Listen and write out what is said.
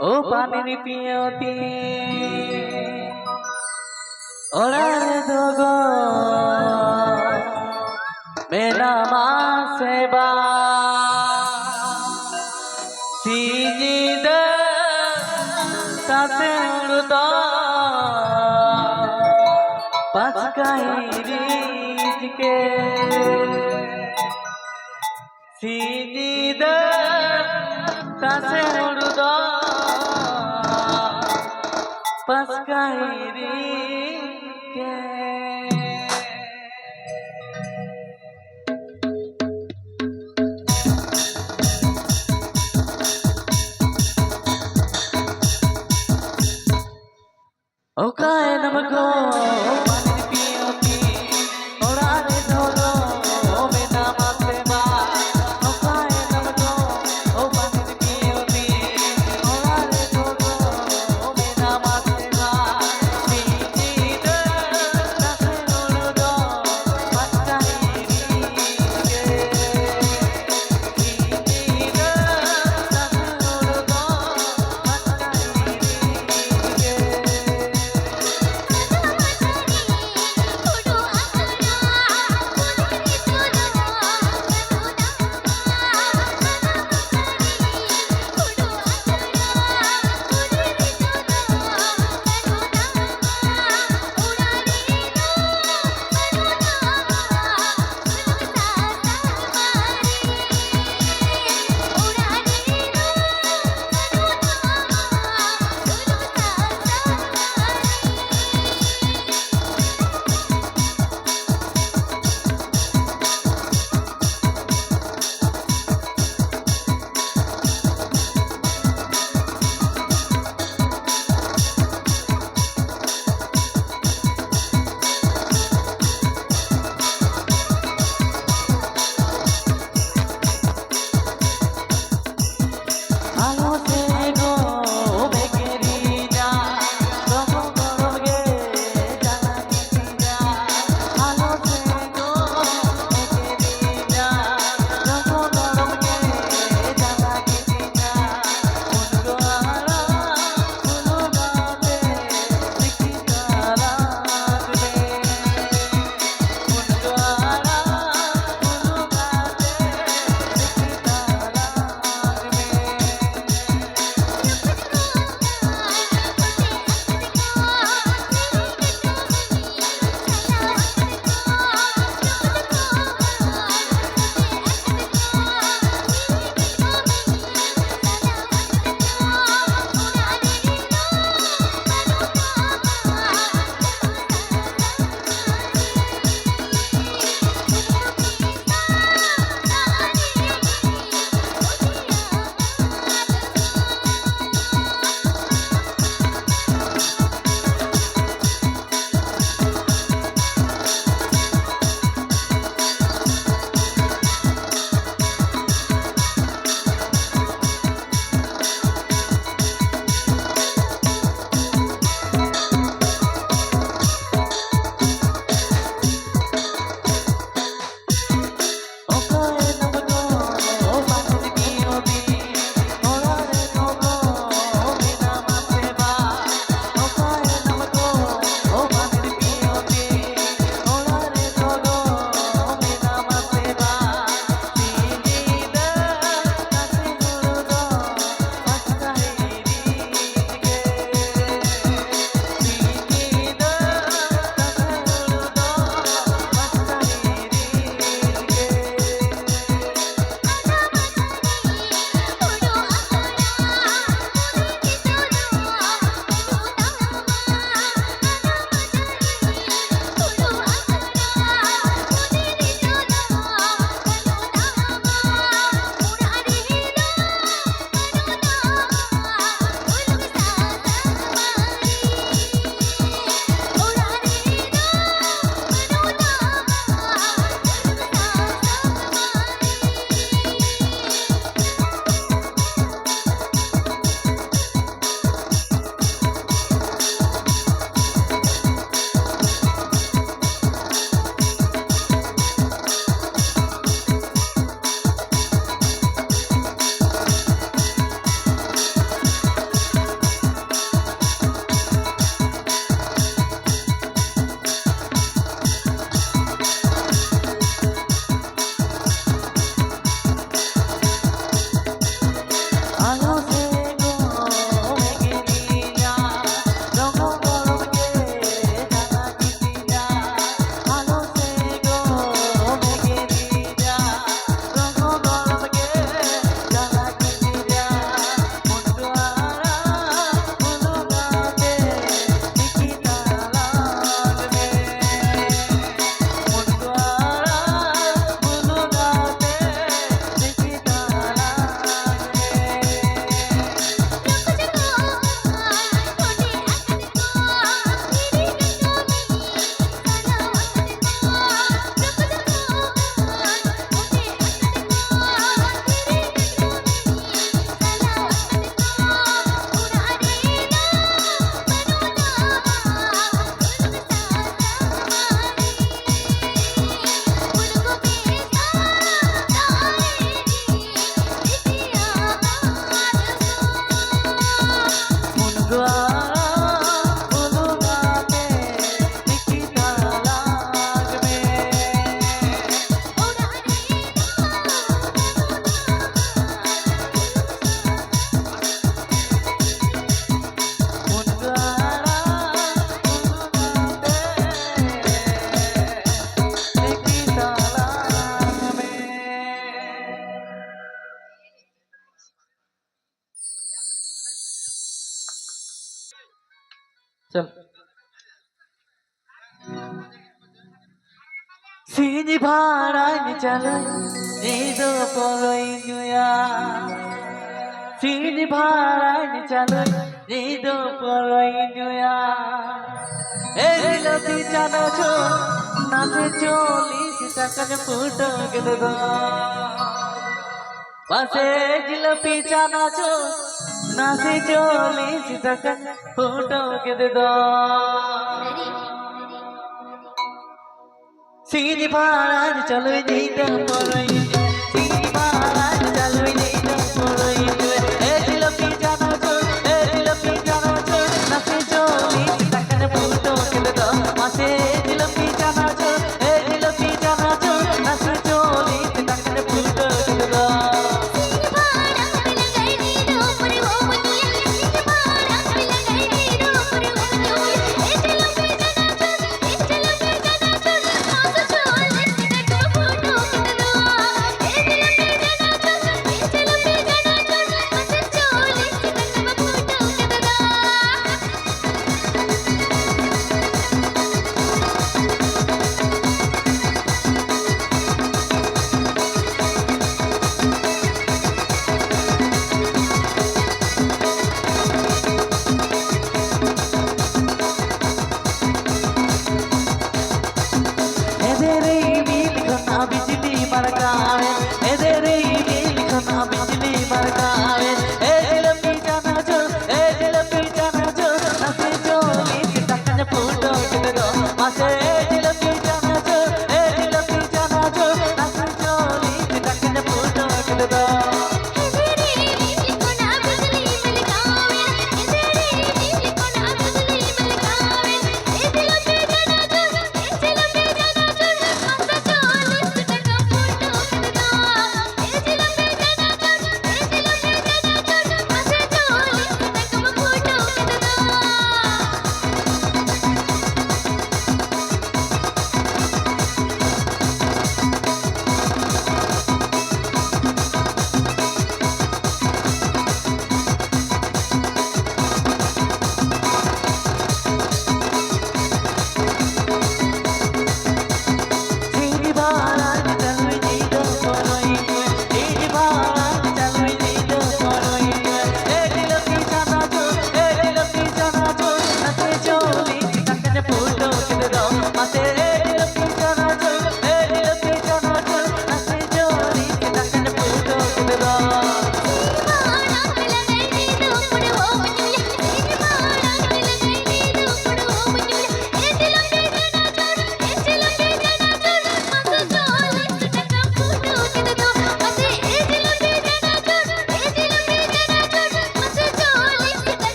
ও পানির পিয়তি। ওরা দোগ মেরা মা সেবা সিজিদ তাতে মৃত পাঁচকাইরিজকে সিজিদ তাতে মৃত Okay. ভাড়ায় চালাই নিদো পলই গুয়া সিনি ভাড়ায় চালাই নিদো পলই গুয়া এই লতি জানো ছো নাচে চলি টাকা ফুটো গেল গো। পাশে জিলাপি জানো ছো নাচে চলি টাকা ফুটো গেল গো। সিঁড়ি পাড়ার চলো দিদা পড়াই